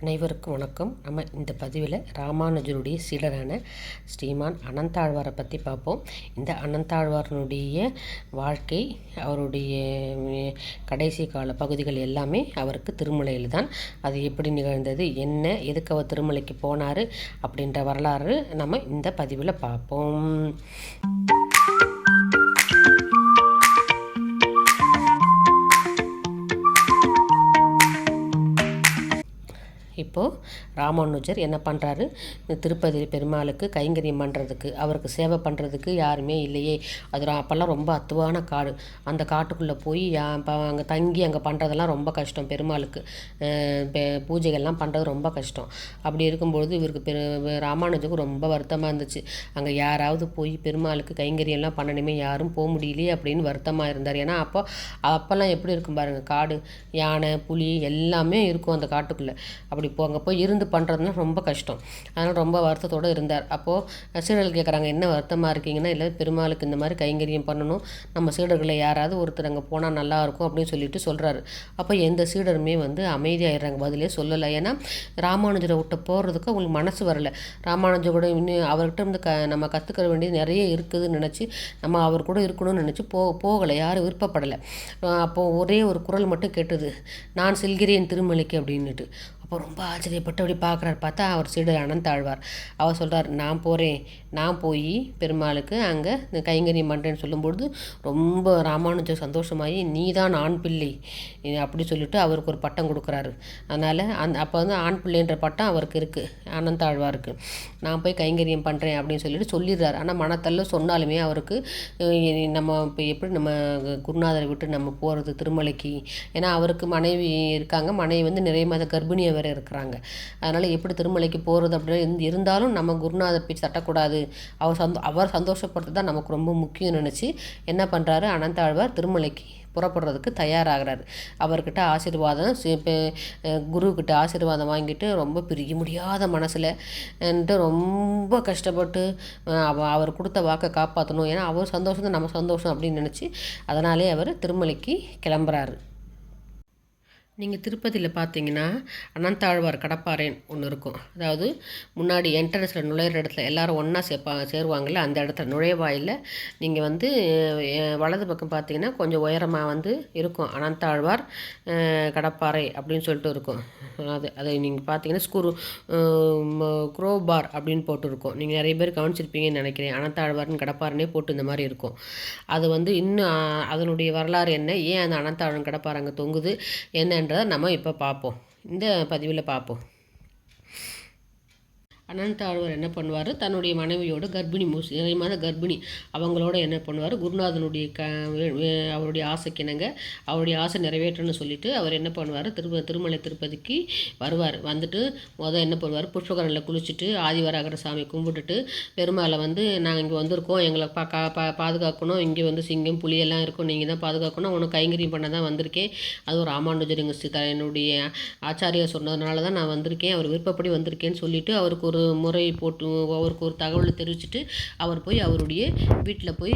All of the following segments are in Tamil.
அனைவருக்கும் வணக்கம். நம்ம இந்த பதிவில் ராமானுஜருடைய சீடரான ஸ்ரீமான் அனந்தாழ்வாரை பற்றி பார்ப்போம். இந்த அனந்தாழ்வாரனுடைய வாழ்க்கை அவருடைய கடைசி கால பகுதிகள் எல்லாமே அவருக்கு திருமலையில் தான். அது எப்படி நிகழ்ந்தது? என்ன எதுக்கு அவர் திருமலைக்கு போனார்? அப்படின்ற வரலாறு நம்ம இந்த பதிவில் பார்ப்போம். இப்போது ராமானுஜர் என்ன பண்ணுறாரு திருப்பதி பெருமாளுக்கு கைங்கரியம் பண்ணுறதுக்கு அவருக்கு சேவை பண்ணுறதுக்கு யாருமே இல்லையே. அது அப்போல்லாம் ரொம்ப அத்துவான காடு. அந்த காட்டுக்குள்ளே போய் அங்கே தங்கி அங்கே பண்ணுறதெல்லாம் ரொம்ப கஷ்டம் பெருமாளுக்கு. பூஜைகள்லாம் பண்ணுறது ரொம்ப கஷ்டம். அப்படி இருக்கும்பொழுது இவருக்கு பெரு ராமானுஜருக்கு ரொம்ப வருத்தமாக இருந்துச்சு. அங்கே யாராவது போய் பெருமாளுக்கு கைங்கரியெல்லாம் பண்ணணுமே யாரும் போக முடியலையே அப்படின்னு வருத்தமாக இருந்தார். ஏன்னா அப்போ அப்போல்லாம் எப்படி இருக்கும் பாருங்கள் காடு யானை புலி எல்லாமே இருக்கும் அந்த காட்டுக்குள்ளே. அப்படி அப்படி போங்க போய் இருந்து பண்ணுறதுனா ரொம்ப கஷ்டம். அதனால் ரொம்ப வருத்தத்தோடு இருந்தார். அப்போது சீடர்கள் கேட்குறாங்க என்ன வருத்தமாக இருக்கீங்கன்னா இல்லை பெருமாளுக்கு இந்த மாதிரி கைங்கரியம் பண்ணணும். நம்ம சீடர்களை யாராவது ஒருத்தர் அங்கே போனால் நல்லாயிருக்கும் அப்படின்னு சொல்லிட்டு சொல்கிறாரு அப்போ எந்த சீடருமே வந்து அமைதியாகிடுறாங்க பதிலே சொல்லலை. ஏன்னா ராமானுஜரை விட்டு போகிறதுக்கு அவங்களுக்கு மனசு வரலை. ராமானுஜர் கூட இன்னும் அவர்கிட்ட இருந்து க நம்ம கற்றுக்கிற வேண்டியது நிறைய இருக்குதுன்னு நினச்சி நம்ம அவர் கூட இருக்கணும்னு நினச்சி போ போகலை. யாரும் விருப்பப்படலை. அப்போது ஒரே ஒரு குரல் மட்டும் கேட்டது நான் செல்கிறேன் திருமலைக்கு அப்படின்னுட்டு. அப்போ ரொம்ப ஆச்சரியப்பட்டு அப்படி பார்க்குறாரு. பார்த்தா அவர் சீடு அனந்தாழ்வார் அவர் சொல்கிறார் நான் போகிறேன் நான் போய் பெருமாளுக்கு அங்கே இந்த கைங்கரியம் பண்ணுறேன்னு சொல்லும்பொழுது ரொம்ப ராமானுஜர் சந்தோஷமாகி நீ தான் ஆண் பிள்ளை. அப்படி சொல்லிட்டு அவருக்கு ஒரு பட்டம் கொடுக்குறாரு. அதனால் அந் அப்போ வந்து ஆண் பிள்ளைன்ற பட்டம் அவருக்கு இருக்குது அனந்தாழ்வாருக்கு நான் போய் கைங்கரியம் பண்ணுறேன் அப்படின்னு சொல்லிட்டு சொல்லிடுறாரு. ஆனால் மனத்தல்ல சொன்னாலுமே அவருக்கு நம்ம இப்போ எப்படி நம்ம குருநாதரை விட்டு நம்ம போகிறது திருமலைக்கு? ஏன்னா அவருக்கு மனைவி இருக்காங்க. மனைவி வந்து நிறைய மாத கர்ப்பிணியை வேறு இருக்கிறாங்க. அதனால் எப்படி திருமலைக்கு போகிறது அப்படின்னு இருந்தாலும் நம்ம குருநாதர் பேச்சு தட்டக்கூடாது. அவர் சந்தோ அவர் சந்தோஷப்படுறது தான் நமக்கு ரொம்ப முக்கியம் நினச்சி என்ன பண்ணுறாரு அனந்தாழ்வார் திருமலைக்கு புறப்படுறதுக்கு தயாராகிறார். அவர்கிட்ட ஆசீர்வாதம் குருக்கிட்ட ஆசீர்வாதம் வாங்கிட்டு ரொம்ப பிரிய முடியாத மனசில் ரொம்ப கஷ்டப்பட்டு அவர் கொடுத்த வாக்கை காப்பாற்றணும் ஏன்னா அவர் சந்தோஷம் தான் நம்ம சந்தோஷம் அப்படின்னு நினச்சி அதனாலே அவர் திருமலைக்கு கிளம்புறாரு. நீங்கள் திருப்பதியில் பார்த்தீங்கன்னா அனந்தாழ்வார் கடப்பாறைன்னு ஒன்று இருக்கும். அதாவது முன்னாடி என்ட்ரன்ஸில் நுழையிற இடத்துல எல்லோரும் ஒன்றா சேர்ப்பா சேருவாங்கள்ல அந்த இடத்துல நுழைவாயில் நீங்கள் வந்து வலது பக்கம் பார்த்தீங்கன்னா கொஞ்சம் உயரமாக வந்து இருக்கும். அனந்தாழ்வார் கடப்பாறை அப்படின்னு சொல்லிட்டு இருக்கும். அது அதை நீங்கள் பார்த்தீங்கன்னா ஸ்குரு குரோபார் அப்படின்னு போட்டுருக்கோம். நீங்கள் நிறைய பேர் கவனிச்சிருப்பீங்கன்னு நினைக்கிறேன். அனந்தாழ்வார்னு கடப்பாறைனே போட்டு இந்த மாதிரி இருக்கும். அது வந்து இன்னும் அதனுடைய வரலாறு என்ன? ஏன் அந்த அனந்தாழ்வன் கடப்பாறை அங்கே தொங்குது? என்ன என்னன்றதை நம்ம இப்போ பார்ப்போம். இந்த பதிவில் பார்ப்போம். அனந்தாழ்வார் என்ன பண்ணுவார்? தன்னுடைய மனைவியோட கர்ப்பிணி மூசி நிறையமாத கர்ப்பிணி அவங்களோட என்ன பண்ணுவார்? குருநாதனுடைய க அவருடைய ஆசைக்கிணங்க அவருடைய ஆசை நிறைவேற்றணும்னு சொல்லிட்டு அவர் என்ன பண்ணுவார்? திரு திருமலை திருப்பதிக்கு வருவார். வந்துட்டு முதல் என்ன பண்ணுவார்? புஷ்பகரனில் குளிச்சுட்டு ஆதிவராகர சாமி கும்பிட்டுட்டு பெருமாளை வந்து நாங்கள் இங்கே வந்திருக்கோம். எங்களை பா பா பாதுகாக்கணும். இங்கே வந்து சிங்கம் புளியெல்லாம் இருக்கும். நீங்கள் தான் பாதுகாக்கணும். உனக்கு கைங்கரியம் பண்ண தான் வந்திருக்கேன். அதுவும் ராமானுஜருங்க என்னுடைய ஆச்சாரியா சொன்னதுனால தான் நான் வந்திருக்கேன். அவர் விருப்பப்படி வந்திருக்கேன்னு சொல்லிவிட்டு அவருக்கு ஒரு ஒரு முறை போட்டு அவருக்கு ஒரு தகவலை தெரிவிச்சுட்டு அவர் போய் அவருடைய வீட்டில் போய்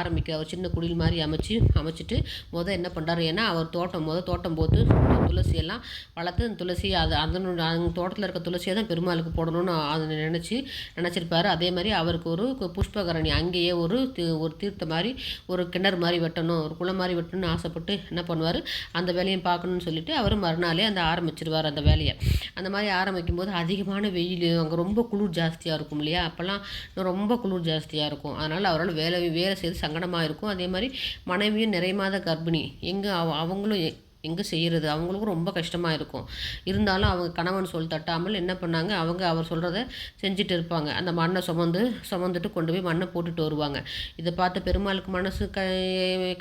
ஆரம்பிக்க அவர் சின்ன குடில் மாதிரி அமைச்சு அமைச்சிட்டு மொதல் என்ன பண்ணுறாரு ஏன்னா அவர் தோட்டம் மொதல் தோட்டம் போட்டு துளசியெல்லாம் வளர்த்து அந்த துளசி அது அதனுடைய அந்த தோட்டத்தில் இருக்க துளசியை தான் பெருமாளுக்கு போடணும்னு அதை நினச்சி நினச்சிருப்பாரு. அதே மாதிரி அவருக்கு ஒரு புஷ்பகரணி அங்கேயே ஒரு ஒரு தீர்த்த மாதிரி ஒரு கிணறு மாதிரி வெட்டணும் ஒரு குளம் மாதிரி வெட்டணும்னு ஆசைப்பட்டு என்ன பண்ணுவார்? அந்த வேலையும் பார்க்கணுன்னு சொல்லிட்டு அவர் மறுநாளே அந்த ஆரம்பிச்சிருவார் அந்த வேலையை. அந்த மாதிரி ஆரம்பிக்கும் போது அதிகமான வெயில் அங்கே ரொம்ப குளிர் ஜாஸ்தியாக இருக்கும் இல்லையா? அப்போல்லாம் ரொம்ப குளிர் ஜாஸ்தியாக இருக்கும். அதனால் அவரால் வேலை வேலை செய்து சங்கடமாக இருக்கும். அதே மாதிரி மனைவியும் நிறைய மாத கர்ப்பிணி. எங்கே அவ அவங்களும் எங்கே செய்கிறது அவங்களுக்கும் ரொம்ப கஷ்டமாக இருக்கும். இருந்தாலும் அவங்க கணவன் சொல் தட்டாமல் என்ன பண்ணாங்க? அவங்க அவர் சொல்கிறத செஞ்சுட்டு இருப்பாங்க. அந்த மண்ணை சுமந்து சுமந்துட்டு கொண்டு போய் மண்ணை போட்டுட்டு வருவாங்க. இதை பார்த்து பெருமாளுக்கு மனசு க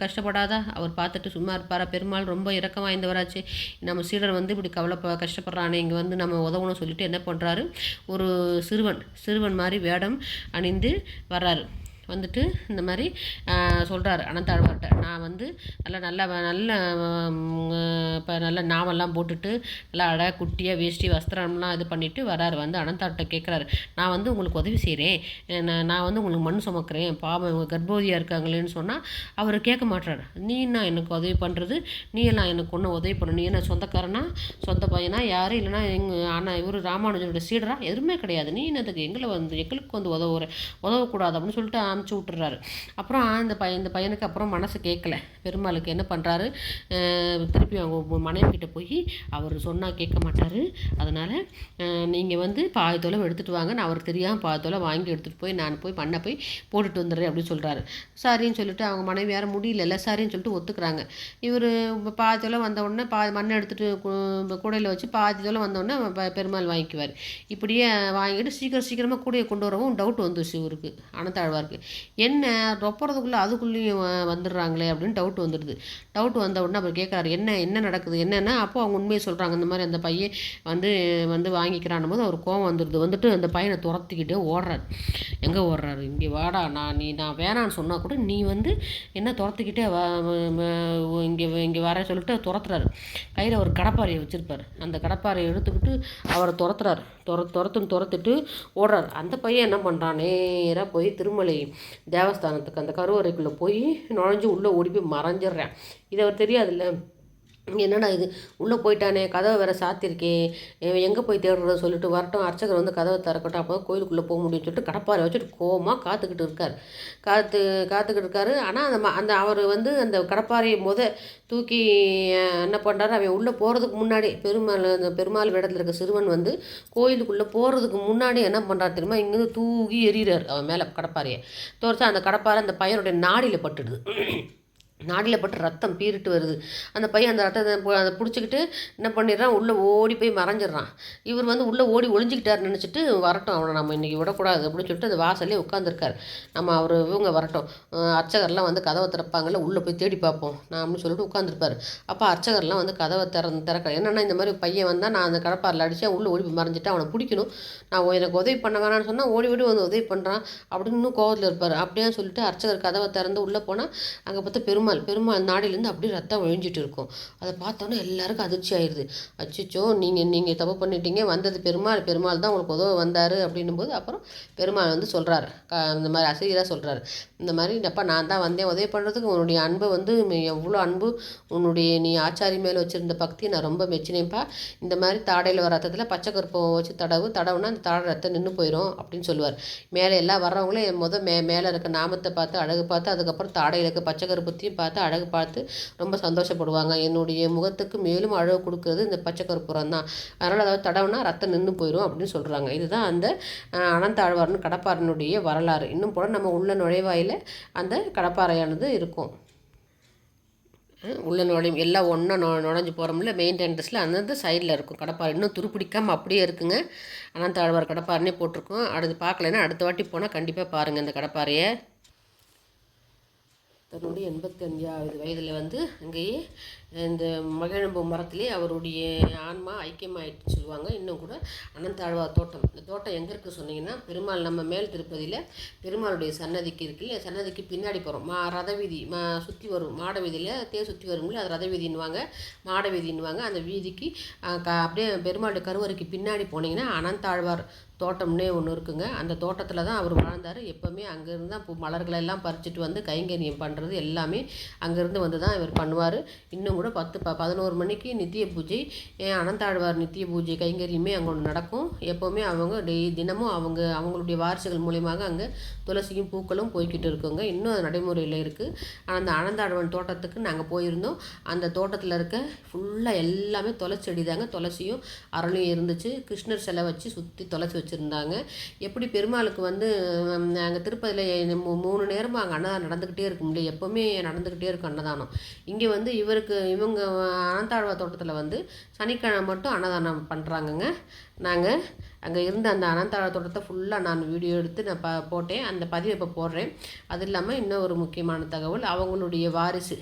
கஷ்டப்படாதா? அவர் பார்த்துட்டு சும்மா இருப்பாரா? பெருமாள் ரொம்ப இறக்கம் வாய்ந்தவராச்சு. நம்ம சீடர் வந்து இப்படி கவலைப்ப கஷ்டப்படுறானே. இங்கே வந்து நம்ம உதவணும் சொல்லிட்டு என்ன பண்ணுறாரு ஒரு சிறுவன் சிறுவன் மாதிரி வேடம் அணிந்து வர்றாரு. வந்துட்டு இந்த மாதிரி சொல்கிறாரு அனந்தாழ்வார்கிட்ட நான் வந்து நல்லா நல்லா நல்ல இப்போ நல்ல நாமெல்லாம் போட்டுட்டு நல்லா அடை குட்டியாக வேஷ்டி வஸ்திரம்லாம் இது பண்ணிவிட்டு வராரு. வந்து அனந்தாட்ட கேட்குறாரு நான் வந்து உங்களுக்கு உதவி செய்கிறேன் நான் வந்து உங்களுக்கு மண் சுமக்கிறேன். பாவம் இவங்க கர்ப்பவதியாக இருக்காங்களேன்னு சொன்னால் அவர் கேட்க மாட்டார் நீ என்ன எனக்கு உதவி பண்ணுறது நீ எல்லாம் எனக்கு ஒன்றும் உதவி பண்ணணும் நீ என்ன சொந்தக்காரனா? சொந்த பையனா? யாரும் இல்லைனா எங்கள் ஆனால் இவர் ராமானுஜனோட சீடரா? எதுவுமே கிடையாது. நீ என்னதுக்கு எங்களை வந்து எங்களுக்கு வந்து உதவுற உதவக்கூடாது அப்படின்னு சொல்லிட்டு அனுப்பிச்சி விட்டுறாரு. அப்புறம் இந்த பையன் இந்த பையனுக்கு அப்புறம் மனசு கேட்கல பெருமாளுக்கு என்ன பண்ணுறாரு திருப்பி அவங்க மனைவிக்கிட்ட போய் அவர் சொன்னால் கேட்க மாட்டார். அதனால் நீங்கள் வந்து பாதி தொலை எடுத்துகிட்டு வாங்க. நான் அவருக்கு தெரியாமல் பாதி தொலை வாங்கி எடுத்துகிட்டு போய் நான் போய் பண்ண போய் போட்டுட்டு வந்துடுறேன் அப்படின்னு சொல்கிறாரு சாரின்னு சொல்லிட்டு அவங்க மனைவி யாரும் முடியல சரின்னு சொல்லிட்டு ஒத்துக்கிறாங்க. இவர் பாதி தொலை வந்த உடனே பா மண்ணை எடுத்துகிட்டு கூடையில் வச்சு பாதி தொலை வந்தோடனே பெருமாள் வாங்கிக்குவார். இப்படியே வாங்கிட்டு சீக்கிரம் சீக்கிரமாக கூடையை கொண்டு வரவும் டவுட் வந்துச்சு இவருக்கு. அனந்தாழ்வாருக்கு. என்ன ரொப்புறதுக்குள்ளே அதுக்குள்ளேயும் வந்துடுறாங்களே அப்படின்னு டவுட் வந்துடுது. டவுட் வந்த உடனே அவர் கேட்குறாரு என்ன என்ன நடக்குது என்னென்னா அப்போ அவங்க உண்மையை சொல்கிறாங்க இந்த மாதிரி அந்த பையன் வந்து வந்து வாங்கிக்கிறான் போது அவர் கோவம் வந்துடுது. வந்துட்டு அந்த பையனை துரத்திக்கிட்டே ஓடுறாரு. எங்கே ஓடுறாரு? இங்கே வாடா நான் நீ நான் வேணான்னு சொன்னால் கூட நீ வந்து என்ன துரத்திக்கிட்டே இங்கே இங்கே வர சொல்லிட்டு துரத்துறாரு. கையில் ஒரு கடப்பாறையை வச்சுருப்பார். அந்த கடப்பாறையை எடுத்துக்கிட்டு அவரை துரத்துறாரு. துர துரத்துன்னு துரத்துட்டு ஓடுறாரு. அந்த பையன் என்ன பண்ணுறான் நேராக போய் திருமலை தேவஸ்தானத்துக்கு அந்த கருவறைக்குள்ளே போய் நுழைஞ்சு உள்ளே ஓடி போய் மறைஞ்சிட்றேன். இது அவர் தெரியாதுல்ல? என்னடா இது? உள்ளே போயிட்டானே கதவை வேறு சாத்திருக்கேன் எங்கே போய் தேடுறத சொல்லிட்டு வரட்டும் அர்ச்சகர் வந்து கதவை திறக்கட்டும் அப்போ கோயிலுக்குள்ளே போக முடியும்னு சொல்லிட்டு கடப்பாறை வச்சுட்டு கோமாக காத்துக்கிட்டு இருக்கார். காத்து காத்துக்கிட்டு இருக்காரு. ஆனால் அந்த அந்த அவர் வந்து அந்த கடப்பாறையை முத தூக்கி என்ன பண்ணுறாரு அவன் உள்ளே போகிறதுக்கு முன்னாடி பெருமாள் அந்த பெருமாள் இடத்துல இருக்க சிறுவன் வந்து கோயிலுக்குள்ளே போகிறதுக்கு முன்னாடி என்ன பண்ணுறாரு தெரியுமா? இங்கேருந்து தூக்கி எறிகிறார் அவன் மேலே கடப்பாறையை தோர்த்தா அந்த கடப்பாறை அந்த பையனுடைய நாடியில் பட்டுடுது. நாடியில் பட்டு ரத்தம் பீறிட்டு வருது. அந்த பையன் அந்த ரத்தத்தை அதை பிடிச்சிக்கிட்டு என்ன பண்ணிடுறான்? உள்ளே ஓடி போய் மறைஞ்சிடுறான். இவர் வந்து உள்ளே ஓடி ஒளிஞ்சிக்கிட்டார் நினச்சிட்டு வரட்டும் அவனை நம்ம இன்றைக்கி விடக்கூடாது அப்படின்னு சொல்லிட்டு அந்த வாசல்லே உட்காந்துருக்கார் நம்ம அவர் இவங்க வரட்டும். அர்ச்சகர்லாம் வந்து கதவை திறப்பாங்கல்ல உள்ளே போய் தேடி பார்ப்போம். நான் அப்படின்னு சொல்லிட்டு உட்காந்துருப்பார் அப்போ அர்ச்சகர்லாம் வந்து கதவை திறந்து திறக்க என்னென்னா இந்த மாதிரி பையன் வந்தால் நான் அந்த கடப்பாரில் அடித்தேன் உள்ளே ஓடி போய் மறைஞ்சிட்டு அவனை பிடிக்கணும். நான் எனக்கு உதவி பண்ண வேணான்னு சொன்னால் ஓடி ஓடி வந்து உதவி பண்ணுறான் அப்படின்னு இன்னும் கோவத்தில் இருப்பார். அப்படியே சொல்லிட்டு அர்ச்சகர் கதவை திறந்து உள்ளே போனால் அங்கே பார்த்து பெருமாள் பெருமாள் பெருமாள் நாடிலேருந்து அப்படியே ரத்தம் ஒழிஞ்சிட்டு இருக்கும். அதை பார்த்தோன்னே எல்லாருக்கும் அதிர்ச்சி ஆயிடுது அச்சிச்சோ நீங்கள் நீங்கள் தப்பு பண்ணிட்டீங்க வந்தது பெருமாள் பெருமாள் தான் உங்களுக்கு உதவ வந்தார் அப்படின்னும் போது அப்புறம் பெருமாள் வந்து சொல்கிறாரு இந்த மாதிரி அசையராக சொல்கிறாரு இந்த மாதிரி அப்பா நான் தான் வந்தேன் உதவி பண்ணுறதுக்கு உன்னுடைய அன்பை வந்து எவ்வளோ அன்பு உன்னுடைய நீ ஆச்சாரி மேலே வச்சுருந்த பக்தி நான் ரொம்ப மெச்சினேன்ப்பா. இந்த மாதிரி தாடையில் வர ரத்தத்தில் பச்சை கருப்பம் வச்சு தடவு தடவுனா அந்த தாடை ரத்தம் நின்று போயிடும் அப்படின்னு சொல்லுவார். மேலே எல்லாம் வர்றவங்களும் முத மே மேலே இருக்க நாமத்தை பார்த்து அழகு பார்த்து அதுக்கப்புறம் தாடையில் இருக்க பச்சை கருப்பத்தையும் பார்த்து அழகு பார்த்து ரொம்ப சந்தோஷப்படுவாங்க. என்னுடைய முகத்துக்கு மேலும் அழகு கொடுக்குறது இந்த பச்சை கருப்புரம் தான் அதனால் அதாவது தடவுனா ரத்தம் நின்று போயிடும் அப்படின்னு சொல்கிறாங்க இதுதான் அந்த அனந்த ஆழ்வார்னு கடப்பாறையினுடைய வரலாறு. இன்னும் போல நம்ம உள்ள நுழைவாயில் அந்த கடப்பாறையானது இருக்கும். உள்ள நுழையும். எல்லாம் ஒன்றா நொ நுழைஞ்சு போகிறோம்ல மெயின் என்ட்ரன்ஸில் அந்தந்த சைடில் இருக்கும் கடப்பாறை. இன்னும் துருப்பிடிக்காமல் அப்படியே இருக்குங்க. அனந்த ஆழ்வார் கடப்பாறைனே போட்டிருக்கோம். அடுத்து பார்க்கலன்னா அடுத்த வாட்டி போனால் கண்டிப்பாக பாருங்கள் இந்த கடப்பாறையை. தன்னுடைய எண்பத்தி அஞ்சாவது வயதில் வந்து அங்கேயே இந்த மகிழம்பு மரத்திலே அவருடைய ஆன்மா ஐக்கியமாயிட்டு சொல்லுவாங்க. இன்னும் கூட அனந்தாழ்வார் தோட்டம். இந்த தோட்டம் எங்கே இருக்குது சொன்னீங்கன்னா பெருமாள் நம்ம மேல் திருப்பதியில் பெருமாளுடைய சன்னதிக்கு இருக்குல்ல சன்னதிக்கு பின்னாடி போகிறோம் மா ரத வீதி மா சுற்றி வரும். மாட வீதியில் தே சுற்றி வரும்ல அது ரத வீதின்னுவாங்க மாட வீதின்னுவாங்க. அந்த வீதிக்கு அப்படியே பெருமாளுடைய கருவறைக்கு பின்னாடி போனீங்கன்னா அனந்தாழ்வார் தோட்டம்னே ஒன்று இருக்குங்க. அந்த தோட்டத்தில் தான் அவர் வாழ்ந்தார். எப்போவுமே அங்கேருந்து தான் பூ மலர்களெல்லாம் பறிச்சுட்டு வந்து கைங்கரியம் பண்ணுறது எல்லாமே அங்கேருந்து வந்து தான் இவர் பண்ணுவார். இன்னும் கூட பத்து ப பதினோரு மணிக்கு நித்திய பூஜை அனந்தாழ்வார் நித்திய பூஜை கைங்கரியுமே அங்கே ஒன்று நடக்கும். எப்போவுமே அவங்க டெய் தினமும் அவங்க அவங்களுடைய வாரிசுகள் மூலியமாக அங்கே துளசியும் பூக்களும் போய்கிட்டு இருக்கோங்க. இன்னும் அது நடைமுறையில் இருக்குது அந்த அனந்தாழ்வன் தோட்டத்துக்கு நாங்கள் போயிருந்தோம். அந்த தோட்டத்தில் இருக்க ஃபுல்லாக எல்லாமே துளச்செடி தாங்க துளசியும் அரளியும் இருந்துச்சு. கிருஷ்ணர் சிலை வச்சு சுற்றி துளசி வச்சுருந்தாங்க. எப்படி பெருமாளுக்கு வந்து அங்கே திருப்பதியில் மூணு நேரமும் அங்கே அன்னதானம் நடந்துக்கிட்டே இருக்கும் இல்லையா எப்போவுமே நடந்துக்கிட்டே இருக்கும் அன்னதானம். இங்கே வந்து இவருக்கு இவங்க அனந்தாழ்வா தோட்டத்தில் வந்து சனிக்கிழமை மட்டும் அன்னதானம் பண்ணுறாங்கங்க நாங்கள் அங்கே இருந்த அந்த அனந்தாழ தோட்டத்தை ஃபுல்லாக நான் வீடியோ எடுத்து நான் ப போட்டேன். அந்த பதிவை இப்போ போடுறேன். அது இல்லாமல் இன்னும் ஒரு முக்கியமான தகவல் அவங்களுடைய வாரிசு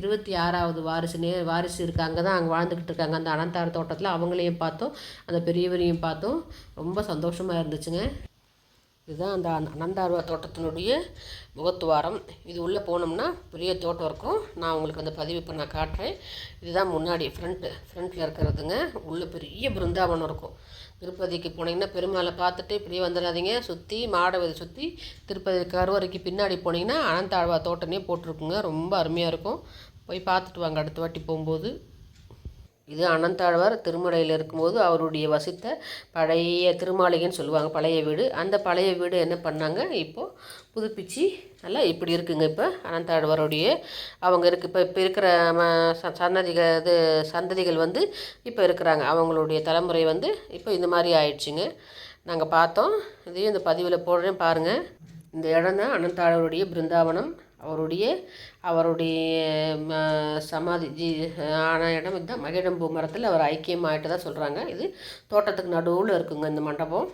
இருபத்தி ஆறாவது வாரிசு நே வாரிசு இருக்காங்க தான் அங்கே வாழ்ந்துக்கிட்டு இருக்காங்க. அந்த அனந்தார தோட்டத்தில் அவங்களையும் பார்த்தோம். அந்த பெரியவரையும் பார்த்தோம். ரொம்ப சந்தோஷமாக இருந்துச்சுங்க. இதுதான் அந்த அன- அனந்தாழ்வா தோட்டத்தினுடைய முகத்துவாரம். இது உள்ளே போனோம்னா பெரிய தோட்டம் இருக்கும். நான் உங்களுக்கு அந்த பதிவு இப்போ நான் காட்டுறேன். இதுதான் முன்னாடி ஃப்ரண்ட்டு ஃப்ரண்ட்டில் இருக்கிறதுங்க. உள்ளே பெரிய பிருந்தாவனம் இருக்கும். திருப்பதிக்கு போனீங்கன்னா பெருமாளை பார்த்துட்டு இப்படியே வந்துடாதீங்க. சுற்றி மாடவதை சுற்றி திருப்பதி கருவறைக்கு பின்னாடி போனீங்கன்னா அனந்தாழ்வா தோட்டமே போட்டிருக்குங்க. ரொம்ப அருமையாக இருக்கும். போய் பார்த்துட்டு வாங்க. அடுத்த வாட்டி போகும்போது. இது அனந்தாழ்வார் திருமலையில் இருக்கும்போது அவருடைய வசித்த பழைய திருமாளிகைன்னு சொல்லுவாங்க பழைய வீடு. அந்த பழைய வீடு என்ன பண்ணாங்க? இப்போது புதுப்பிச்சு நல்லா இப்படி இருக்குங்க இப்போ அனந்தாழ்வாருடைய அவங்க இருக்கு. இப்போ இப்போ இருக்கிற ம ச- இது சந்ததிகள் வந்து இப்போ இருக்கிறாங்க. அவங்களுடைய தலைமுறை வந்து இப்போ இந்த மாதிரி ஆயிடுச்சுங்க. நாங்கள் பார்த்தோம். இதையும் இந்த பதிவில் போடுறேன் பாருங்கள் இந்த இடம் தான் அனந்தாழ்வருடைய பிருந்தாவனம். அவருடைய அவருடைய சமாதி ஜி ஆன இடம் இதுதான் மகிழம்பூ மரத்தில் அவர் ஐக்கியமாயிட்டு தான் சொல்கிறாங்க இது தோட்டத்துக்கு நடுவில் இருக்குங்க இந்த மண்டபம்.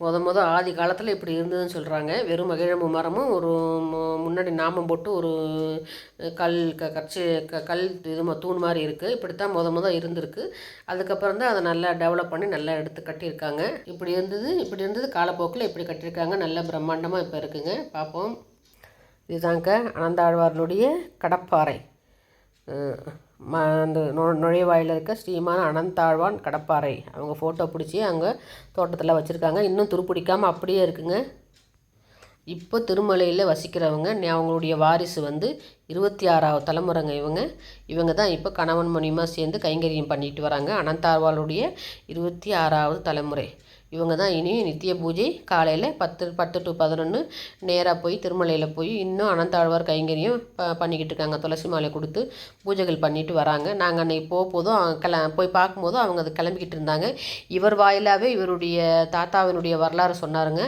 முத முத ஆதி காலத்தில் இப்படி இருந்ததுன்னு சொல்கிறாங்க வெறும் மகிழம்பு மரமும் ஒரு மு- முன்னாடி நாமம் போட்டு ஒரு கல் க கச்சி க கல் இது ம- தூண் மாதிரி இருக்குது இப்படி தான் முத முத இருந்திருக்கு. அதுக்கப்புறம் தான் அதை நல்லா டெவலப் பண்ணி நல்லா எடுத்து கட்டியிருக்காங்க. இப்படி இருந்தது இப்படி இருந்தது காலப்போக்கில் இப்படி கட்டியிருக்காங்க. நல்ல பிரம்மாண்டமாக இப்போ இருக்குங்க. பார்ப்போம். இதுதாங்க அனந்தாழ்வார்களுடைய கடப்பாறை. ம அந்த நு நுழைவாயில் இருக்க ஸ்ரீமான அனந்தாழ்வான் கடப்பாறை. அவங்க ஃபோட்டோ பிடிச்சி அங்கே தோட்டத்தில் வச்சுருக்காங்க. இன்னும் துருப்பிடிக்காமல் அப்படியே இருக்குங்க. இப்போ திருமலையில் வசிக்கிறவங்க அவங்களுடைய வாரிசு வந்து இருபத்தி ஆறாவது தலைமுறைங்க இவங்க. இவங்க தான் இப்போ கணவன் மணியமாக சேர்ந்து கைங்கரியம் பண்ணிட்டு வராங்க. அனந்தாழ்வாளுடைய இருபத்தி ஆறாவது தலைமுறை. இவங்க தான் இனி நித்திய பூஜை. காலையில் பத்து பத்து டு பதினொன்று நேராக போய் திருமலையில் போய் இன்னும் அனந்தாழ்வார் கைங்கரியும் ப பண்ணிக்கிட்டு இருக்காங்க. துளசி மாலை கொடுத்து பூஜைகள் பண்ணிட்டு வராங்க. நாங்கள் அன்றைக்கி போக போதும் கிள போய் பார்க்கும்போதும் அவங்க அது கிளம்பிக்கிட்டு இருந்தாங்க. இவர் வாயிலாகவே இவருடைய தாத்தாவினுடைய வரலாறு சொன்னாருங்க.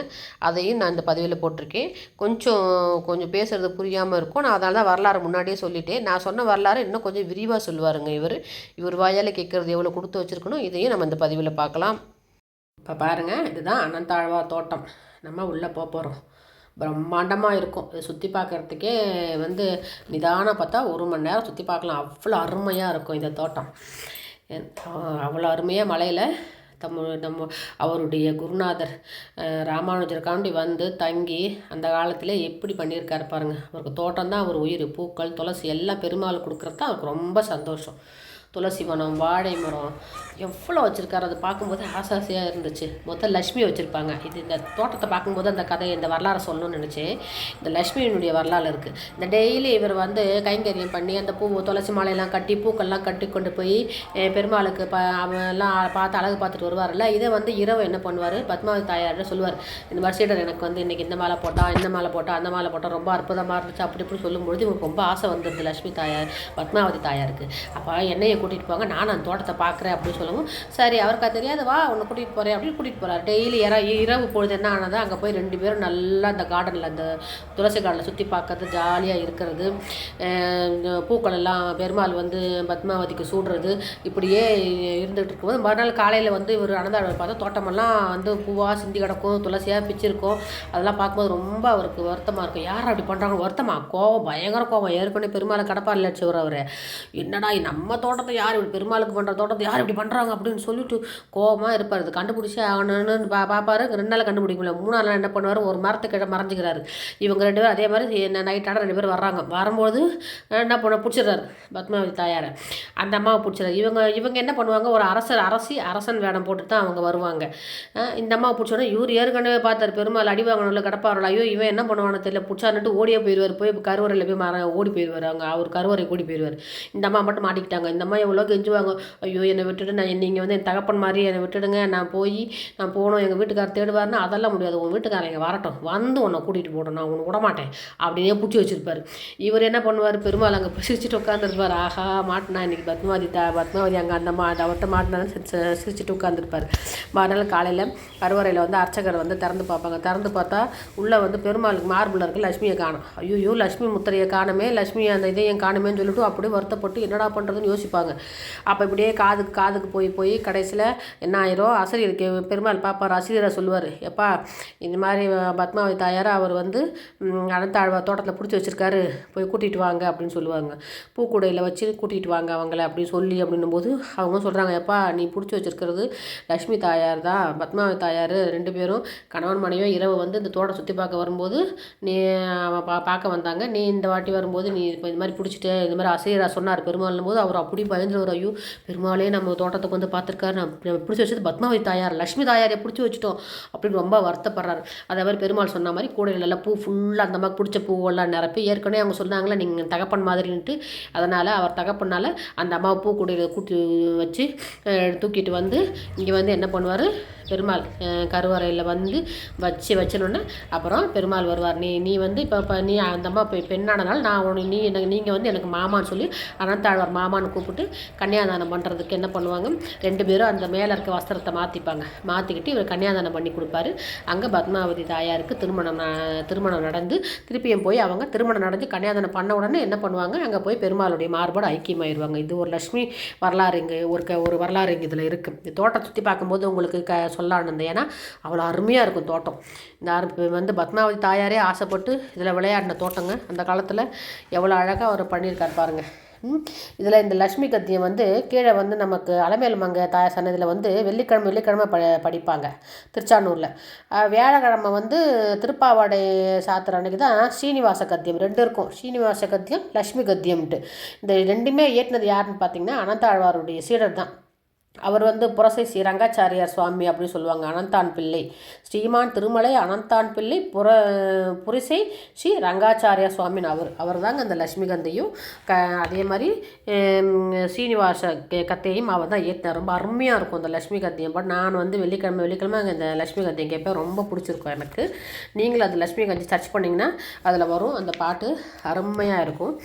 அதையும் நான் இந்த பதிவில் போட்டிருக்கேன். கொஞ்சம் கொஞ்சம் பேசுகிறது புரியாமல் இருக்கும். நான் அதனால தான் வரலாறு முன்னாடியே சொல்லிட்டேன். நான் சொன்ன வரலாறு இன்னும் கொஞ்சம் விரிவாக சொல்லுவாருங்க இவர். இவர் வாயால் கேட்குறது எவ்வளோ கொடுத்து வச்சுருக்கணும் இதையும் நம்ம இந்த பதிவில் பார்க்கலாம். இப்போ பாருங்கள் இதுதான் அனந்தாழ்வா தோட்டம். நம்ம உள்ளே போக போகிறோம் பிரம்மாண்டமாக இருக்கும். இதை சுற்றி பார்க்குறதுக்கே வந்து நிதானம் பார்த்தா ஒரு மணி நேரம் சுற்றி பார்க்கலாம் அவ்வளோ அருமையாக இருக்கும் இந்த தோட்டம். அவ்வளோ அருமையாக மலையில் தம் நம்ம அவருடைய குருநாதர் ராமானுஜருக்காண்டி வந்து தங்கி அந்த காலத்தில் எப்படி பண்ணியிருக்காரு பாருங்கள் அவருக்கு தோட்டம் தான் அவர் உயிர். பூக்கள் துளசி எல்லாம் பெருமாள் கொடுக்குறது தான் அவருக்கு ரொம்ப சந்தோஷம். துளசி மரம் வாழை மரம் எவ்வளோ வச்சுருக்காரு அதை பார்க்கும்போது ஆசை ஆசையாக இருந்துச்சு. மொத்தம் லக்ஷ்மி வச்சுருப்பாங்க. இது இந்த தோட்டத்தை பார்க்கும்போது அந்த கதை இந்த வரலாறை சொல்லணும்னு நினச்சேன். இந்த லக்ஷ்மியினுடைய வரலாறு இருக்குது இந்த டெய்லி இவர் வந்து கைங்கரியம் பண்ணி அந்த பூ துளசி மாலையெல்லாம் கட்டி பூக்கள்லாம் கட்டி கொண்டு போய் பெருமாளுக்கு ப அவெல்லாம் எல்லாம் பார்த்து அழகு பார்த்துட்டு வருவார்ல இதை வந்து இரவு என்ன பண்ணுவார்? பத்மாவதி தாயார்கிட்ட சொல்லுவார். இந்த மாதிரி சீடர் எனக்கு வந்து இன்றைக்கி இந்த மாலை போட்டால் இந்த மாலை போட்டால் அந்த மாலை போட்டால் ரொம்ப அற்புதமாக இருந்துச்சு அப்படி இப்படி சொல்லும்பொழுது இவருக்கு ரொம்ப ஆசை வந்துடுது லக்ஷ்மி தாயார் பத்மாவதி தாயாருக்கு. அப்போ என்னையை கூட்டிகிட்டு போங்க. நான் அந்த தோட்டத்தை பார்க்குறேன் அப்படின்னு சொல்லவும் சரி அவருக்கா தெரியாது வா உன்னை கூட்டிகிட்டு போகிறேன் அப்படின்னு கூட்டிகிட்டு போகிறார் டெய்லி இற இரவு பொழுது என்ன ஆனதோ அங்கே போய் ரெண்டு பேரும் நல்லா அந்த கார்டனில் அந்த துளசி கார்டனில் சுற்றி பார்க்கறது ஜாலியாக இருக்கிறது. இந்த பூக்கள் எல்லாம் பெருமாள் வந்து பத்மாவதிக்கு சூடுறது இப்படியே இருந்துகிட்டு இருக்கும்போது மறுநாள் காலையில் வந்து இவர் அனந்தாழ்வார் பார்த்தா தோட்டமெல்லாம் வந்து பூவாக சிந்தி கிடக்கும் துளசியாக பிச்சிருக்கும். அதெல்லாம் பார்க்கும்போது ரொம்ப அவருக்கு வருத்தமாக இருக்கும். யார் அப்படி பண்ணுறாங்க வருத்தமா? கோவம் பயங்கர கோவம். ஏற்கனவே பெருமாளை கடப்பாரில் அடிச்சவர் அவர். என்னடா நம்ம தோட்டத்தை யார் இப்படி பெருமாளுக்கு பண்ணுற தோட்டத்தை யார் இப்படி பண்ணுறாங்க அப்படின்னு சொல்லிட்டு கோபமாக இருப்பார். இது கண்டுபிடிச்சி ஆகணும்னு பா பார்ப்பாரு ரெண்டு நாள் கண்டுபிடிக்க முடியல மூணு நாள் என்ன பண்ணுவார்? ஒரு மரத்தை கிட்ட மறைஞ்சிக்கிறாரு. இவங்க ரெண்டு பேரும் அதே மாதிரி நைட்டான ரெண்டு பேரும் வர்றாங்க. வரும்போது என்ன பண்ண பிடிச்சிடுறாரு. பத்மாவதி தாயாரை. அந்த அம்மாவை பிடிச்சிடாரு இவங்க இவங்க என்ன பண்ணுவாங்க? ஒரு அரசர் அரசி அரசன் வேடம் போட்டு தான் அவங்க வருவாங்க. இந்த அம்மாவை பிடிச்சோன்னா இவர் ஏற்கனவே பார்த்தார். பெருமாள் அடி வாங்கணும்ல கடப்பாரில் ஐயோ இவன் என்ன பண்ணுவானு தெரியல. பிடிச்சான்னுட்டு ஓடியே போயிடுவார். போய் கருவறையில் போய் மர ஓடி போயிடுவார். அவங்க அவர் கருவறை ஓடி போயிடுவார். இந்த அம்மா மட்டும் மாட்டிக்கிட்டாங்க. இந்த அம்மா எவ்வளோ கெஞ்சுவாங்க ஐயோ என்னை விட்டுட்டு நான் நீங்கள் வந்து என் தகப்பன் மாதிரி என்னை விட்டுடுங்க நான் போய் நான் போகணும் எங்கள் வீட்டுக்காரர் தேடுவார்னா அதெல்லாம் முடியாது. உன் வீட்டுக்காரன் இங்கே வரட்டும் வந்து உன்னை கூட்டிகிட்டு போட்டோம் நான் உன்னை விட மாட்டேன். அப்படின்னே பிடிச்சி வச்சிருப்பாரு. இவர் என்ன பண்ணுவார் பெருமாள் அங்கே சிரிச்சிட்டு உட்காந்துருப்பார் ஆஹா மாட்டினா இன்றைக்கி பத்மாவதி தா பத்மாவதி அங்கே அந்த மா அவர்கிட்ட மாட்டினான்னு சிரிச்சு- சிரிச்சிட்டு உட்காந்துருப்பார் மறுநாள் காலையில் கருவறையில் வந்து அர்ச்சகர் வந்து திறந்து பார்ப்பாங்க. திறந்து பார்த்தா உள்ளே வந்து பெருமாளுக்கு மார்பிள் இருக்குது லட்சுமியை காணும். ஐயோ லட்சுமி முத்திரையை காணுமே லட்சுமி அந்த இதையும் காணுமேன்னு சொல்லிட்டு அப்படியே வருத்தப்பட்டு என்னடா பண்ணுறதுன்னு யோசிப்பாங்க. அப்போ இப்படியே காதுக்கு காதுக்கு போய் போய் கடைசியில் என்ன ஆயிரும்? ஆசிரியருக்கு பெருமாள் பார்ப்பார் ஆசிரியரை சொல்லுவார். எப்பா இந்த மாதிரி பத்மாவதி தாயார் அவர் வந்து அனந்தாழ்வா தோட்டத்தில் பிடிச்சி வச்சிருக்காரு. போய் கூட்டிகிட்டு வாங்க அப்படின்னு சொல்லுவாங்க. பூக்கூடையில் வச்சு கூட்டிகிட்டு வாங்க அவங்கள அப்படின்னு சொல்லி அப்படின்னும் போது அவங்க சொல்கிறாங்க எப்பா நீ பிடிச்சி வச்சிருக்கிறது லக்ஷ்மி தாயார் தான். பத்மாவை தாயார் ரெண்டு பேரும் கணவன் மனைவியும் இரவு வந்து இந்த தோட்டம் சுற்றி பார்க்க வரும்போது நீ அவன் பா பார்க்க வந்தாங்க. நீ இந்த வாட்டி வரும்போது நீ இப்போ இந்த மாதிரி பிடிச்சிட்டு இந்த மாதிரி ஆசிரியராக சொன்னார் பெருமாள்னும் போது அவர் அப்படி பயந்துருவார் ஐயோ பெருமாளே நம்ம தோட்டத்துக்கு வந்து பார்த்துருக்காரு. நம்ம நம்ம பிடிச்சி வச்சது பத்மாவதி தாயார் லக்ஷ்மி தாயாரை பிடிச்சி வச்சுட்டோம் அப்படின்னு ரொம்ப வருத்தப்படுறாரு. அதே மாதிரி பெருமாள் சொன்ன மாதிரி கூடையில் நல்லா பூ ஃபுல்லாக அந்த மாதிரி பிடிச்ச பூவெல்லாம் நிரப்பி ஏற்கனவே அவங்க சொன்னாங்களே நீங்கள் தகப்பன் மாதிரின்ட்டு அதனால் அவர் தகப்பனால் அந்த அம்மாவை பூ கூடையில் கூட்டி வச்சு தூக்கிட்டு வந்து இங்கே வந்து என்ன பண்ணுவார்? பெருமாள் கருவறையில் வந்து வச்சு வச்சனோன்னே அப்புறம் பெருமாள் வருவார். நீ நீ வந்து இப்போ இப்போ நீ அந்த அம்மா இப்போ பெண்ணானனால நான் உனக்கு நீ எனக்கு நீங்கள் வந்து எனக்கு மாமான்னு சொல்லி அனந்தாழ்வார் மாமான்னு கூப்பிட்டு கன்னியாதானம் பண்ணுறதுக்கு என்ன பண்ணுவாங்க? ரெண்டு பேரும் அந்த மேலே இருக்க வஸ்திரத்தை மாற்றிப்பாங்க மாற்றிக்கிட்டு இவர் கன்னியாதானம் பண்ணி கொடுப்பாரு. அங்கே பத்மாவதி தாயாருக்கு திருமணம் ந- திருமணம் நடந்து திருப்பியும் போய் அவங்க திருமணம் நடந்து கன்னியாதானம் பண்ண உடனே என்ன பண்ணுவாங்க? அங்கே போய் பெருமாளுடைய மாறுபாடு ஐக்கியமாயிருவாங்க. இது ஒரு லக்ஷ்மி வரலாறு இங்கே ஒரு க ஒரு வரலாறு இங்கே இதில் இருக்குது தோட்டம் சுற்றி பார்க்கும்போது உங்களுக்கு க சொல்லான்னு இருந்தேன். ஏன்னா அவ்வளோ அருமையாக இருக்கும் தோட்டம். இந்த அரு- வந்து பத்மாவதி தாயாரே ஆசைப்பட்டு இதில் விளையாடின தோட்டங்க. அந்த காலத்தில் எவ்வளோ அழகாக அவர் பண்ணியிருக்கார் பாருங்கள் இதில் இந்த லக்ஷ்மி கத்தியம் வந்து கீழே வந்து நமக்கு அலமேல் மங்க தாயார் சன்னதியில் வந்து வெள்ளிக்கிழமை வெள்ளிக்கிழமை ப படிப்பாங்க திருச்சானூரில் வியாழக்கிழமை வந்து திருப்பாவாடை சாத்திர அன்னைக்கு தான் ஸ்ரீனிவாச கத்தியம் ரெண்டு இருக்கும். ஸ்ரீனிவாச கத்தியம் லக்ஷ்மி கத்தியம்ட்டு. இந்த ரெண்டுமே ஏற்றினது யாருன்னு பார்த்தீங்கன்னா அனந்தாழ்வாருடைய சீடர் தான். அவர் வந்து புரசை ஸ்ரீ ரங்காச்சாரியார் சுவாமி அப்படின்னு சொல்லுவாங்க அனந்தான் பிள்ளை. ஸ்ரீமான் திருமலை அனந்தான் பிள்ளை புற புரிசை ஸ்ரீ ரங்காச்சாரியார் சுவாமின்னு அவர். அவர் தாங்க அந்த லட்சுமிகந்தையும் க அதே மாதிரி சீனிவாச கத்தையும் அவர் தான் ஏற்றினார் ரொம்ப அருமையாக இருக்கும் அந்த லட்சுமி கத்தியம் பட் நான் வந்து வெள்ளிக்கிழமை வெள்ளிக்கிழமை அங்கே இந்த லட்சுமி கத்தியம் கேட்பேன். ரொம்ப பிடிச்சிருக்கும் எனக்கு. நீங்களும் அந்த லட்சுமி கந்தி சர்ச் பண்ணிங்கன்னா அதில் வரும் அந்த பாட்டு. அருமையாக இருக்கும்.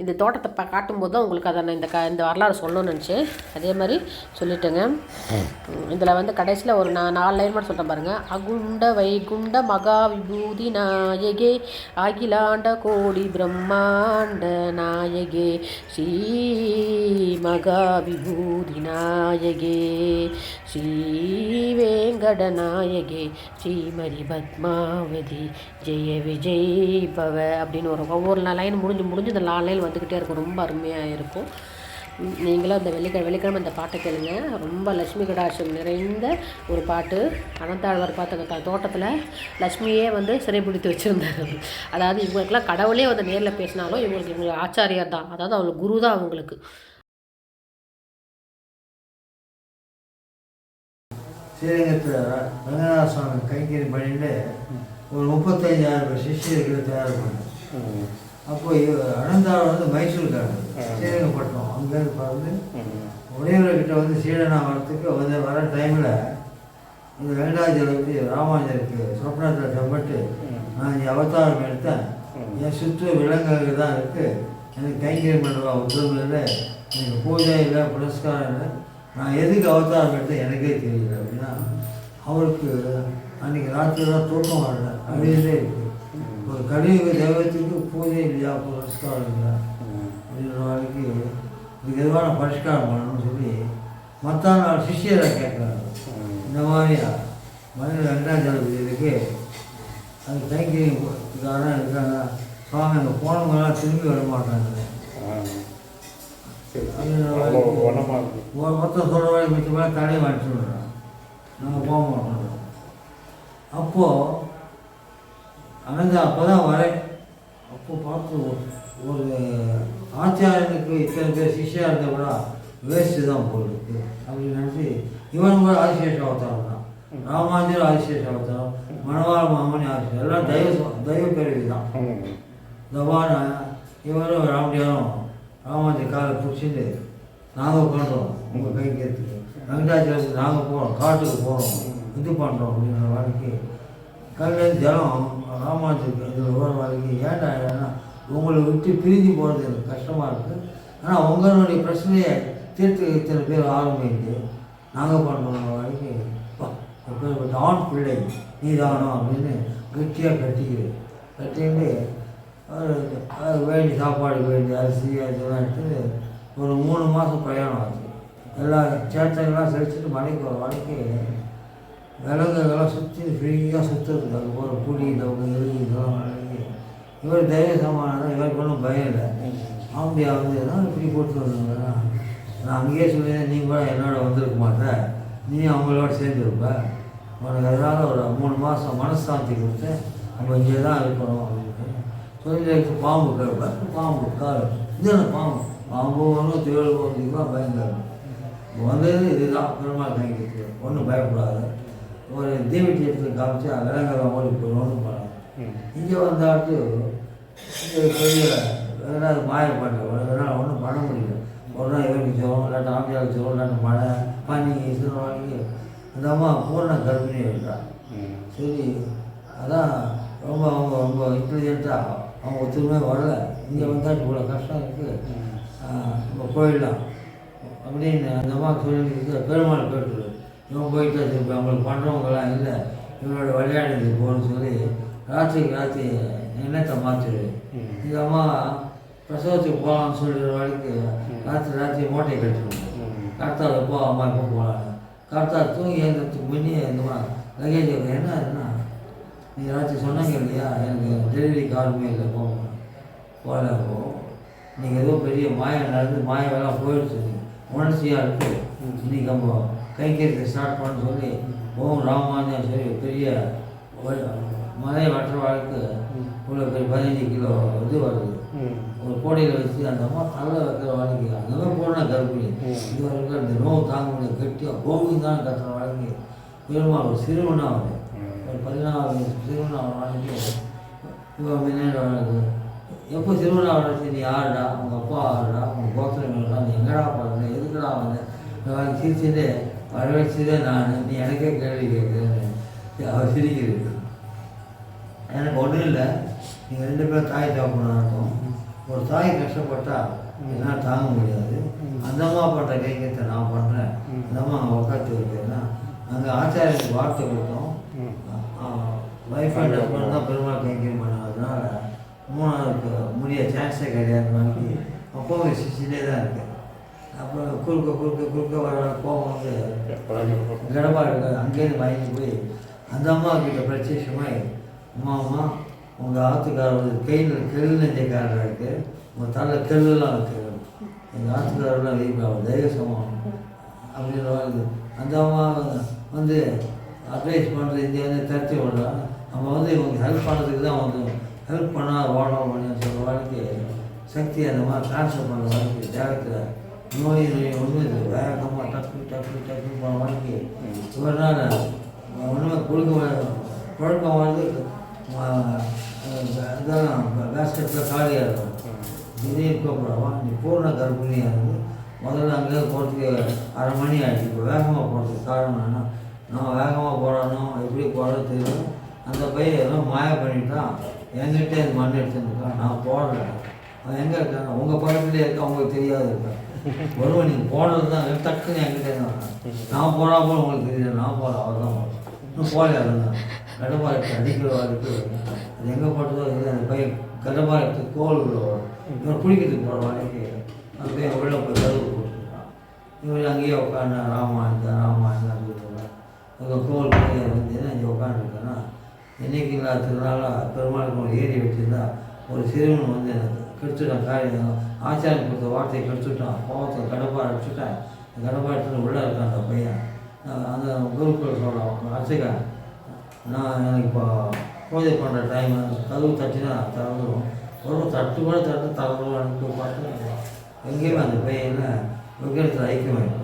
இந்த தோட்டத்தை பா காட்டும்போது தான் உங்களுக்கு அதை நான் இந்த க இந்த வரலாறு சொல்லணும்னு நினச்சேன். அதே மாதிரி சொல்லிட்டேங்க. இதில் வந்து கடைசியில் ஒரு நான் நாலு லைன் மட்டும் சொல்கிறேன் பாருங்கள் அகுண்ட வைகுண்ட மகா விபூதி நாயகே அகிலாண்ட கோடி பிரம்மாண்ட நாயகே ஸ்ரீ மகா விபூதி நாயகே. ஸ்ரீ வேங்கடநாயகி ஸ்ரீமதி பத்மாவதி. ஜெய விஜய் பவ அப்படின்னு ஒரு ஒவ்வொரு லைன் முடிஞ்சு முடிஞ்சு இந்த லாலையில் லைன் வந்துக்கிட்டே இருக்கும். ரொம்ப அருமையாக இருக்கும். நீங்களும் அந்த வெள்ளிக்கிழமை வெள்ளிக்கிழமை அந்த பாட்டை கேளுங்க. ரொம்ப லட்சுமி கடாட்சம் நிறைந்த ஒரு பாட்டு. அனந்தாழ்வார் பார்த்த தோட்டத்தில் லக்ஷ்மியே வந்து சிறைப்பிடித்து வச்சுருந்தார். அதாவது இவங்களுக்கெல்லாம் கடவுளே வந்து நேரில் பேசினாலும் இவங்களுக்கு இவங்களுக்கு ஆச்சாரியார் தான். அதாவது அவங்களுக்கு குரு தான் அவங்களுக்கு. ஸ்ரீரங்கத்தில் ரங்கநாத சுவாமி கைங்கறி பண்ணிட்டு ஒரு முப்பத்தஞ்சாயிரம் சிஷியர்களை தயார் பண்ணார். அப்போ இவ- அனந்தாள் வந்து மைசூர்காரர் ஸ்ரீரங்கப்பட்டினம். அங்கேருந்து பறந்து உடையவர்கிட்ட வந்து சீடனா வரத்துக்கு வந்து வர டைமில் இந்த வெங்கடாஜலபதி ராமானுஜருக்கு சொப்னத்தில் செம்பட்டு நான் இங்கே அவதாரம் எடுத்தேன். என் சுற்று விலங்குகள் தான் இருக்குது எனக்கு கைங்கரி பண்ணுவா உத்தரவு இல்லை எனக்கு பூஜை இல்லை புரஸ்காரம் இல்லை. நான் எதுக்கு அவதாரம் எடுத்தேன் எனக்கே தெரியல அப்படின்னா அவருக்கு அன்றைக்கி ராத்திரி தான் தூக்கம் வரல அழுதே இருக்குது ஒரு கலியுக தெய்வத்துக்கு பூஜை இல்லையா புரஸ்காரம் இல்லை அப்படின்ற வாழ்க்கை இதுக்கு எதுவான பரிஷ்காரம் பண்ணணும்னு சொல்லி மற்ற நாள் சிஷியரை கேட்குறாங்க இந்த மாதிரியா? மனித ரெண்டாம் ஜலபதி இருக்கு. அது கைங்கரியம் இருக்காங்க. சுவாமி அங்கே போனவங்களாம் திரும்பி வர மாட்டாங்க மொ- மொத்தம் சொல்கிற மாதிரி மிச்சமாக தடையை வாங்கி சொல்கிறான் நாங்கள் போக மாட்டோம் அப்போது அனந்த அப்போ தான் வரேன் அப்போ பார்த்து ஒரு- ஆச்சாரியனுக்கு இத்தனை பேர் சிஷ்யா இருந்த கூட வேஸ்ட்டு தான் போயிருக்கு அப்படின்னு நினச்சி இவன் கூட ஆதிசேஷ அவதாரம் தான் ராமாஞ்சர் ஆதிசேஷ அவதாரம் மணவாள மாமணி ஆதிசேஷம் எல்லாம் தெய்வ தெய்வ கருவி தான் தவான இவரும் ராமடியாரும் ராமாஜி காலை பிடிச்சிட்டு நாங்கள் பண்ணுறோம் உங்கள் கைக்கு எடுத்துட்டு வெங்கடாச்சலத்துக்கு நாங்கள் போகிறோம் காட்டுக்கு போகிறோம் இது பண்ணுறோம் அப்படிங்கிற வாழ்க்கை. கல்லேருந்து ஜலம் ராமாஜிக்கு இதில் ஓர வாழ்க்கை. ஏன்டா ஏன்னா உங்களை விட்டு பிரிஞ்சு போகிறது எனக்கு கஷ்டமாக இருக்குது ஆனால் உங்களுடைய பிரச்சனையை தீர்த்து இத்தனை பேர் ஆரம்பிக்கு நாங்கள் பண்ணுறோம் வாழ்க்கை. ஆண் பிள்ளை. நீ தானோ அப்படின்னு கெட்டியாக கட்டிக்கிறேன். கட்டிட்டு வேண்டி சாப்பாடு வேண்டி அரிசி அதெல்லாம் எடுத்து ஒரு மூணு மாதம் பிரயாணம் ஆச்சு. எல்லாம் சேத்தங்கள்லாம் செழிச்சுட்டு மலைக்கு ஒரு மலைக்கு விலங்குகள்லாம் சுற்றி ஃப்ரீயாக சுற்றுறது அது போகிற புளி தவிர எருது இதெல்லாம் வழங்கி இவர் தைரிய சமானம் இவருக்கு ஒன்றும் பயம் இல்லை. ஆம்பியா வந்து தான் இப்படி போட்டு வந்தாங்க நான் அங்கேயே சொல்லியிருந்தேன் நீ கூட என்னோட வந்திருக்க மாட்டேன் நீ அவங்களோட சேர்ந்துருப்ப உனக்கு அதனால் ஒரு மூணு மாதம் மனசாந்தி கொடுத்து நம்ம இங்கே தான் இருக்கணும். அப்படின்னு சொல்லி பாம்பு கேட்பேன் பாம்பு கால். இது பாம்பு. பாம்பு ஒன்றும் தேள் போகிறதுக்குலாம் பயந்துடும் வந்தது இதுதான். பெருமாள் கைக்கு ஒன்றும் பயப்படாது. ஒரு தீவட்டி எடுத்து காமிச்சு விலங்குற ஓடி போய் ஒன்றும் பண்ணாது இங்கே வந்தாட்டு பெரிய ஏதாவது மாயம் பண்ணுறோம் அதனால் ஒன்றும் பண்ண முடியல. ஒரு நாள் இவருக்கு இல்லாட்டி ஆம்பியாவுக்கு சொல்லும் இல்லாட்டி மழை பனி வாங்கி அந்த அம்மா பூர்ண கர்ப்பிணி இருக்கா சரி அதான் ரொம்ப அவங்க ரொம்ப இன்டெலிஜென்ட்டாக அவங்க ஒத்துமே வரல. இங்கே வந்தாட்டு இவ்வளோ கஷ்டம் இருக்குது நம்ம போயிடலாம். அப்படின்னு அந்த அம்மா சொல்லிட்டு பெருமாள் கேட்டுரு இவன் போயிட்டு திருப்பி அவங்களுக்கு பண்ணுறவங்கலாம் இல்லை. இவனோட விளையாடுறது போகணும்னு சொல்லி ராத்திரிக்கு ராத்திரி எண்ணத்தை மாற்றிடு இந்த அம்மா பிரசவத்துக்கு போகலாம்னு சொல்லிடுற வரைக்கும் ராத்திரி ராத்திரி மூட்டை கட்டிடுவோம் கர்த்தாவில் எப்போ அம்மா எப்போ போகலான்னு கர்த்தா தூங்கி எழுந்ததுக்கு முன்னே இந்த மாதிரி லகேஜ் என்ன என்ன? நீங்கள் ராத்திரி சொன்னாங்க இல்லையா? எனக்கு டெலிவரி காலமே இல்லை போகணும் போகல போகும் நீங்கள் ஏதோ பெரிய மாயம் நடந்து மாயமெல்லாம் போயிடுச்சு. உணர்ச்சியாக இருக்குது இன்னைக்கு நம்ம கைக்கறிக்கு ஸ்டார்ட் பண்ண சொல்லி ஓம் ராமானுஜன் சொல்லி பெரிய மலை வற்ற வாழ்க்கை இவ்வளோ பெரிய பதினஞ்சு கிலோ இது வருது. ஒரு கோடையில் வச்சு அந்த அம்மா தலை வைக்கிற வாழ்க்கை. அந்த போனால் கருப்பி இது வரைக்கும் அந்த நோவு தாங்க முடியாது கட்டியாக கோவிந்தான் கத்துற வாழ்க்கை. பெருமாள் ஒரு சிறுவனாக பதினாறு சிறுவனாவது இப்போ இவன் முன்னாடி எப்போ திருவண்ணாமலை நீ யாருடா உங்கள் அப்பா ஆறுடா உங்கள் கோத்திரம் நீ எங்கடா பிறந்த எதுக்குடா வந்தேன் சிரிச்சதே வரவழைச்சதே நான் நீ எனக்கே கேள்வி கேட்குறேன்னு அவர் சிரிக்கிறது எனக்கு ஒன்றும் இல்லை. நீங்கள் ரெண்டு பேரும் தாய் தகப்பனாக இருக்கும். ஒரு தாய் கஷ்டப்பட்டா என்னால் தாங்க முடியாது. அந்த அம்மா பண்ணுற கைங்கத்தை நான் பண்ணுறேன் அந்த அம்மா அங்கே உட்காந்து வைக்கிறேன்னா அங்கே ஆச்சாரியனுக்கு வார்த்தை கொடுத்தோம். ஒய்ஃப் அண்ட் ஹஸ்பண்ட் தான் பெருமாள் கைங்கரியம் பண்ணாததுனால மூணாவதுக்கு முடிய சான்ஸே கிடையாது வாங்கி அப்போவும் சிசிலே தான் இருக்கு. அப்புறம் குறுக்க குறுக்க குறுக்க வர கோவம் வந்து கடப்பா இருக்கு அங்கேருந்து வாங்கி போய் அந்த அம்மா கிட்ட பிரத்யட்சமாய் அம்மா அம்மா உங்கள் ஆத்துக்காரர் கையில் கெல் நெஞ்சக்காரர் இருக்கு. உங்கள் தலை கெல்லுலாம் இருக்கு எங்கள் ஆத்துக்காரெல்லாம் அவர் தெய்வ சமம் அப்படின்னு வருது அந்த அம்மா வந்து அட்வைஸ் பண்ணுறது இங்கே வந்து தடுத்து விடுறான் நம்ம வந்து இவங்க ஹெல்ப் பண்ணுறதுக்கு தான் வந்து ஹெல்ப் பண்ணால் ஓடணும் அப்படின்னு சொல்கிற வாழ்க்கை சக்தி அந்த மாதிரி ட்ரான்ஸ்ஃபர் பண்ணுற வாழ்க்கை தேகத்தில் நோய் நோய் ஒன்றும் வேகமாக டக்கு டக்கு டக்கு போன வாழ்க்கை. இவரால் ஒன்றுமே கொடுக்க குழப்பம் வந்து இதான் பேஸ்கெட்டில் காலியாக இருக்கும். இதே கூப்பிடவா நீ பூர்ண கர்ப்பிணியாக இருந்து முதல்ல அங்கே போகிறதுக்கு அரை மணி ஆகிடுச்சு இப்போ வேகமாக போகிறதுக்கு காரணம் என்ன? நான் வேகமாக போகிறனோ எப்படி போகிறோம் தெரியும் அந்த பையன் ஏதோ மாய பண்ணிட்டான். என்கிட்ட இந்த மண் எடுத்துருக்கான் நான் போடலை அவன் எங்கே இருக்கான்? உங்கள் பக்கத்துலேயே இருக்க? அவங்களுக்கு தெரியாது இருக்கான் ஒருவன் நீங்கள் போனது தான். டக்குன்னு என்கிட்ட தான் நான் போனால் போல உங்களுக்கு தெரியல நான் போகிறேன் அவர் தான் போகிறேன் இன்னும் போகல அதுதான் கடப்பாறை அடிக்கிற இருக்குது அது எங்கே போட்டதோ இல்லை அந்த பையன் கடப்பாறை எடுத்து கோல் உள்ள இவன் குளிக்கிறதுக்கு போகிற வாழைக்கு அந்த பையன் உள்ள போய் கதவு போட்டுருக்கான். இவர் அங்கேயே உட்காந்து ராமாயணம் ராமாயணம் சொல்லுவாங்க அங்கே கோல் பையன் வந்து இங்கே உட்காந்துருக்கேன்னா என்னைக்கு இல்லாத திருநாளாக பெருமாளுக்கு ஒரு ஏறி வச்சுருந்தா ஒரு சிறுவன் வந்து எனக்கு கெடுத்துட்டான் காரியம் ஆச்சாரம் கொடுத்த வார்த்தையை கெடுத்துட்டான் கோபத்தை கடப்பாக அடிச்சுட்டான். கடப்பாக எடுத்துட்டு உள்ளே இருக்கான் அந்த பையன். அந்த குருக்கள் சொல்கிறான் அர்ச்சகன் நான் எனக்கு இப்போ பூஜை பண்ணுற டைம் கதவு தட்டினா திறந்துடும் ஒரு தட்டு கூட தட்டு திறந்துடும் பார்த்து. எங்கேயுமே அந்த பையனை விக்கிரத்தில் ஐக்கியமாயிருக்கும்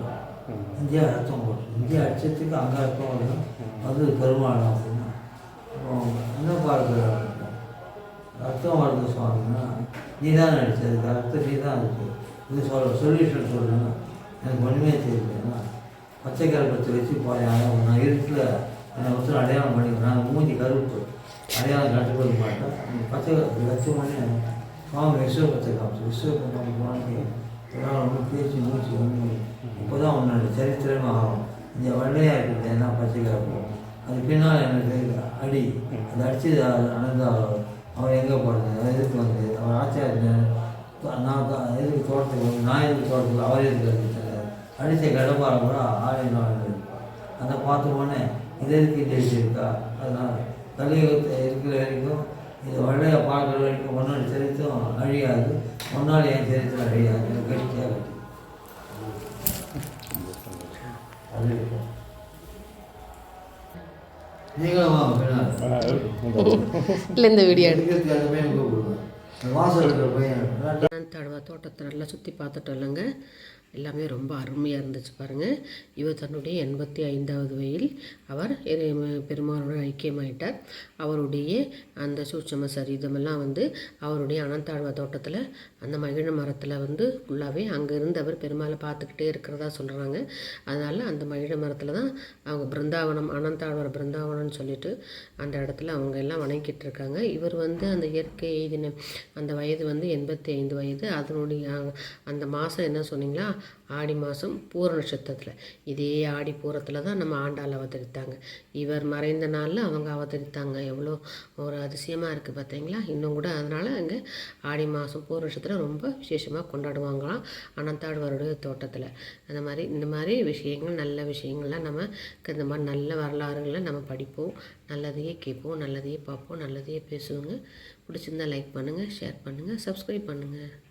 இந்தியா அர்த்தம் போட்டு இந்தியா அச்சத்துக்கு அங்கே அர்த்தம் வரும் அது பெருமாள் அப்படின்னா என்ன பார்க்குற அர்த்தம் வருது சுவாமின்னா நீ தான் நடிச்சதுக்கு அர்த்தம் நீ தான் இருக்கு இது சொல்ல சொல்யூஷன் சொல்லணும்னா எனக்கு ஒன்றுமே தெரியலன்னா பச்சை கருப்பத்தை வச்சு போயாங்க நான் இருட்டில் என்னை ஒருத்தர் அடையாளம் பண்ணிக்கிறேன் நான் மூஞ்சி கருப்பு. அடையாளம் கட்டுப்படுத்த மாட்டேன். அந்த பச்சை கருப்பு வச்ச பண்ணி சுவாமி விஸ்வபத்தை காமிச்சு விஸ்வபத்தை போனே இதனால் ஒன்றும் பேச்சு மூச்சு ஒன்று இப்போ தான் உன்னோட சரித்திரமாக ஆகும். இந்த வெள்ளையாக இருக்குது என்ன பச்சை கருப்பு? அது பின்னால் எனக்கு அடி. அது அடித்து அனந்தா அவன் எங்கே போகிறது எதுக்கு வந்து அவர் ஆச்சாரியன் நான் தான் எதுக்கு தோட்டத்துக்கு வந்து நான் எதுக்கு தோட்டத்துக்கு அவர் எதுக்கு அடிச்சார் அடித்த கடப்பார கூட ஆலயம் இருப்பார் அதை பார்த்த உடனே இது எதுக்கு இது இருக்கா? அதனால் கலியுகத்தை இருக்கிற வரைக்கும் இது வழிய பார்க்குற வரைக்கும் உன்னோட சரித்தும் அழியாது. முன்னாடி என் சரித்திரம் அழியாது. கெட்டியாக இல்லை இந்த வீடியோ எடு இருக்கிறதுக்கு அந்த பையன் கூப்பிடுவேன் இந்த வாசல் இருக்கிற பையன். தடவை தோட்டத்தை நல்லா சுற்றி பார்த்துட்டோம் இல்லைங்க. எல்லாமே ரொம்ப அருமையாக இருந்துச்சு பாருங்கள் இவர் தன்னுடைய எண்பத்தி ஐந்தாவது வயதில் அவர் பெருமாளுடன் ஐக்கியமாயிட்டார். அவருடைய அந்த சூட்சம சரிதமெல்லாம் வந்து அவருடைய அனந்தாழ்வா தோட்டத்தில் அந்த மகிழ மரத்தில் வந்து ஃபுல்லாகவே அங்கே இருந்து அவர் பெருமாளை பார்த்துக்கிட்டே இருக்கிறதா சொல்கிறாங்க அதனால் அந்த மகிழ மரத்தில் தான் அவங்க பிருந்தாவனம் அனந்தாழ்வார் பிருந்தாவனம்னு சொல்லிட்டு அந்த இடத்துல அவங்க எல்லாம் வணங்கிட்டு இருக்காங்க. இவர் வந்து அந்த இயற்கை எய்தின அந்த வயது வந்து எண்பத்தி ஐந்து வயது. அதனுடைய அந்த மாதம் என்ன சொன்னீங்களா? ஆடி மாதம் பூர நட்சத்திரத்தில். இதே ஆடி பூரத்தில் தான் நம்ம ஆண்டாள் அவதரித்தாங்க. இவர் மறைந்த நாளில் அவங்க அவதரித்தாங்க. எவ்வளோ ஒரு அதிசயமாக இருக்குது பார்த்தீங்களா இன்னும் கூட அதனால் அங்கே ஆடி மாதம் பூர நட்சத்திரம் ரொம்ப விசேஷமாக கொண்டாடுவாங்களாம் அனந்தாழ்வருடைய தோட்டத்தில். அந்த மாதிரி இந்த மாதிரி விஷயங்கள் நல்ல விஷயங்கள்லாம் நம்ம இந்த மாதிரி நல்ல வரலாறுகளை நம்ம படிப்போம் நல்லதையே கேட்போம் நல்லதையே பார்ப்போம் நல்லதையே பேசுவோங்க. பிடிச்சிருந்தா லைக் பண்ணுங்கள் ஷேர் பண்ணுங்கள் சப்ஸ்கிரைப் பண்ணுங்கள்